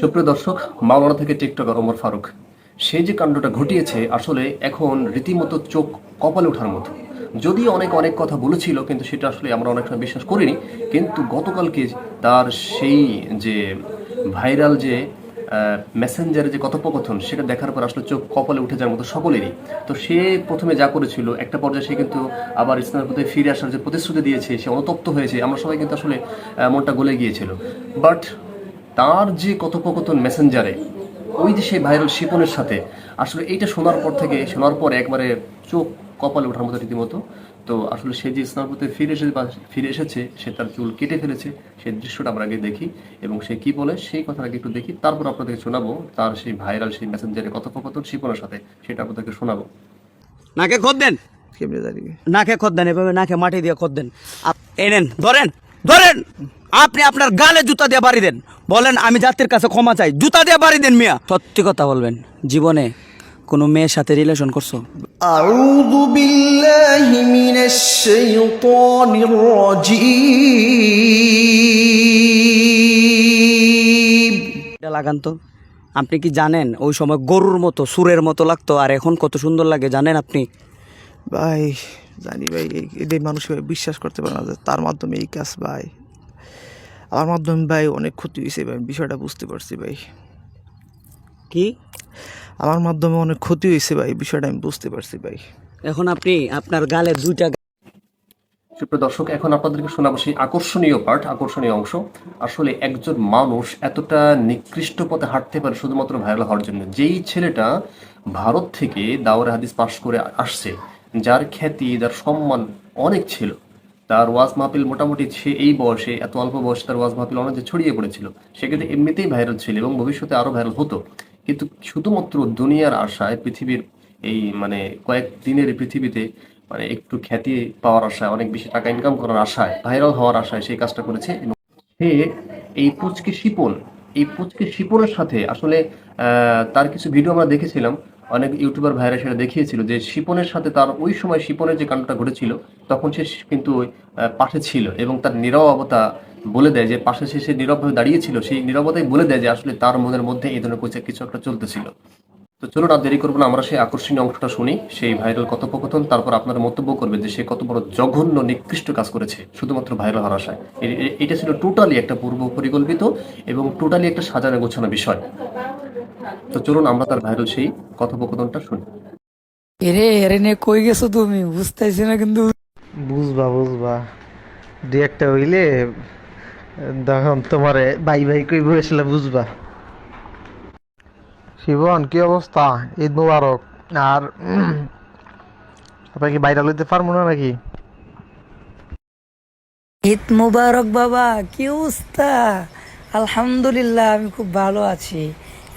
সুপ্রিয় দর্শক, মাওলানা থেকে টিকটকার ওমর ফারুক। সে যে কাণ্ডটা ঘটিয়েছে, আসলে এখন রীতিমতো চোখ কপালে ওঠার মতো। যদিও অনেক অনেক কথা বলেছিল, কিন্তু সেটা আসলে আমরা অনেক সময় বিশ্বাস করিনি। কিন্তু গতকালকে তার সেই যে ভাইরাল যে মেসেঞ্জারে যে কথোপকথন, সেটা দেখার পর আসলে চোখ কপালে উঠে যাওয়ার মতো সকলেরই। তো সে প্রথমে যা করেছিল, একটা পর্যায়ে সে কিন্তু আবার ইসলামের প্রতি ফিরে আসার যে প্রতিশ্রুতি দিয়েছে, সে অনুতপ্ত হয়েছে। আমরা সবাই কিন্তু আসলে মনটা গলে গিয়েছিল। বাট তার যে কথোপকথন মেসেঞ্জারে ওই যে সেই ভাইরাল শিপনের সাথে আসলে এইটা শোনার পর থেকে শোনার পর একবারে চোখ কপালে ওঠার মতো রীতিমতো। তো আসলে সে যে ইসলাম পথে ফিরে এসে বা ফিরে এসেছে সে তার চুল কেটে ফেলেছে সেই দৃশ্যটা আমরা আগে দেখি এবং সে কি বলে সেই কথাটা আগে একটু দেখি তারপর আপনাদেরকে শোনাবো তার সেই ভাইরাল সেই মেসেঞ্জারে কথোপকথন শিপনের সাথে সেটা আপনাদেরকে শোনাবো। নাকে খোদ দেন। নাকে খোদ দেন এভাবে নাকে মাটি দিয়ে খোদ দেন। আপ- এই নেন ধরেন। ধরেন আপনি আপনার গালে জুতা দিয়ে বাড়ি দেন। বলেন আমি জাতির কাছে ক্ষমা চাই। জুতা দিয়ে বাড়ি দেন মিয়া। সত্যি কথা বলবেন জীবনে কোনো মেয়ের সাথে রিলেশন করছ? লাগান তো। আপনি কি জানেন ওই সময় গরুর মতো সুরের মতো লাগতো আর এখন কত সুন্দর লাগে জানেন আপনি? ভাই জানি ভাই এই- এদের মানুষ ভাই বিশ্বাস করতে পারে না যে তার মাধ্যমে এই কাজ ভাই। আমার মাধ্যমে ভাই অনেক ক্ষতি হয়েছে ভাই বিষয়টা বুঝতে পারছি ভাই। কি? আমার মাধ্যমে অনেক ক্ষতি হয়েছে ভাই বিষয়টা আমি বুঝতে পারছি ভাই। এখন আপনি আপনার গালে দুইটা সুপ্রিয় দর্শক এখন আপনাদেরকে শোনাবো সেই আকর্ষণীয় পার্ট আকর্ষণীয় অংশ। আসলে একজন মানুষ এতটা নিকৃষ্ট পথে হাঁটতে পারে শুধুমাত্র ভাইরাল হওয়ার জন্য। যেই ছেলেটা ভারত থেকে দাওরে হাদিস পাশ করে আসছে যার খ্যাতি, যার সম্মান অনেক ছিল, তার ওয়াজ মাহফিল মোটামুটি সে এই বয়সে, এত অল্প বয়সে তার ওয়াজ মাহফিল অনেক ছড়িয়ে পড়েছিল সেক্ষেত্রে এমনিতেই ভাইরাল ছিল এবং ভবিষ্যতে আরও ভাইরাল হতো। কিন্তু শুধুমাত্র দুনিয়ার আশায়, পৃথিবীর এই মানে কয়েক দিনের পৃথিবীতে মানে একটু খ্যাতি পাওয়ার আশায়, অনেক বেশি টাকা ইনকাম করার আশায় ভাইরাল হওয়ার আশায় সেই কাজটা করেছে। এবং সে এই পুচকে শিপন, এই পুচকে শিপনের সাথে আসলে তার কিছু ভিডিও আমরা দেখেছিলাম অনেক ইউটিউবার ভাইরা সেটা দেখিয়েছিল যে শিপনের সাথে তার ওই সময় শিপনের যে কাণ্ডটা ঘটেছিল, তখন সে কিন্তু পাশে ছিল এবং তার নীরবতা বলে দেয় যে পাশে সে সে নীরবভাবে দাঁড়িয়েছিল, সেই নীরবতাই বলে দেয় যে আসলে তার মনের মধ্যে এই ধরনের কিছু- একটা চলতেছিল। তো চলুন আর দেরি করব না, আমরা সেই আকর্ষণীয় অংশটা শুনি, সেই ভাইরাল কথোপকথন, তারপর আপনারা মন্তব্য করবেন যে সে কত বড় জঘন্য, নিকৃষ্ট কাজ করেছে, শুধুমাত্র ভাইরাল হওয়ার আশায়। এটা ছিল টোটালি একটা পূর্ব পরিকল্পিত এবং টোটালি একটা সাজানো গোছানো বিষয়। তো চলুন আমরা তার ভাইরাল সেই কথোপকথনটা শুনি। এরে এরে নে কই গেছো তুমি? বুঝতেছি না কিন্তু। বুঝবা বুঝবা। দু একটা হইলে তখন তোমারে বাই বাই কই বসলে বুঝবা। শিবন কি অবস্থা? ঈদ মুবারক। আর আপনার কি বাইরে লইতে পারব না নাকি? ঈদ মুবারক বাবা কি অবস্থা? আলহামদুলিল্লাহ আমি খুব ভালো আছি।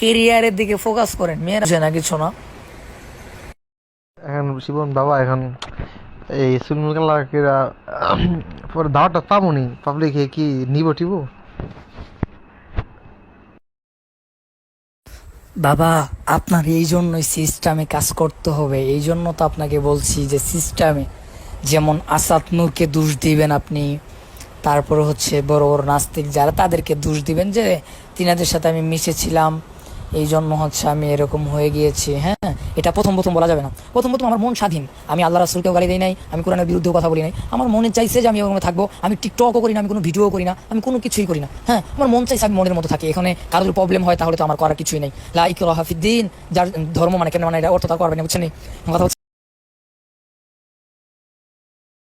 কেরিয়ারের দিকে ফোকাস করেন। মেয়েরা বুঝে না কিছু না। এখন শিবন বাবা এখন এই চুলমুল কালার কেরা পরে দাওয়াটা পাবনি পাবলিকে কি নিব টিব? বাবা আপনার এই জন্যই সিস্টেমে কাজ করতে হবে। এই জন্য তো আপনাকে বলছি যে সিস্টেমে যেমন আসাদ নূরকে দোষ দিবেন আপনি তারপরে হচ্ছে বড় বড় নাস্তিক যারা তাদেরকে দোষ দিবেন যে তিনাদের সাথে আমি মিশেছিলাম এই জন্য হচ্ছে আমি এরকম হয়ে গিয়েছি হ্যাঁ? এটা প্রথম প্রথম বলা যাবে না। প্রথম প্রথম আমার মন স্বাধীন। আমি আল্লাহ রাসুলকেও গালি দিই নাই, আমি কোরআনের বিরুদ্ধেও কথা বলি নাই। আমার মনে চাইছে যে আমি এরকম থাকব। আমি টিকটকও করি না, আমি কোনো ভিডিও করি না, আমি কোনো কিছুই করি না হ্যাঁ? আমার মন চাইছে আমি মনের মতো থাকি। এখানে কারোর প্রবলেম হয় তাহলে তো আমার করার কিছুই নেই। লাইক রহাফিদ্দিন যার ধর্ম মানে কেন মানে এটা অর্থ তার করবে না, বুঝছেন কথা